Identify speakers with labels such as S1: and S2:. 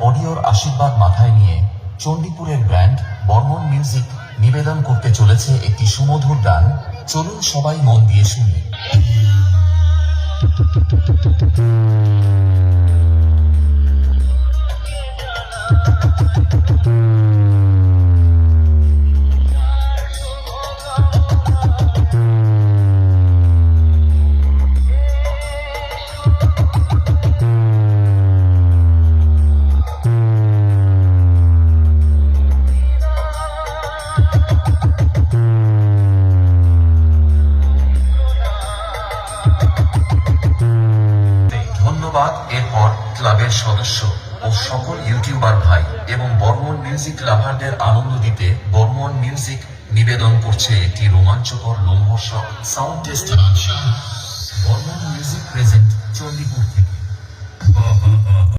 S1: অডিওর আশীর্বাদ মাথায় নিয়ে চণ্ডীপুরের ব্র্যান্ড বর্মন মিউজিক নিবেদন করতে চলেছে একটি সুমধুর গান। চলুন সবাই মন দিয়ে শুনি। ধন্যবাদ এরপর ক্লাবের সদস্য ও সকল ইউটিউবার ভাই এবং বর্মন মিউজিক লাভারদের আনন্দ দিতে বর্মন মিউজিক নিবেদন করছে একটি রোমাঞ্চকর লোমহর্ষক sound test Barman music present Chandipur থেকে।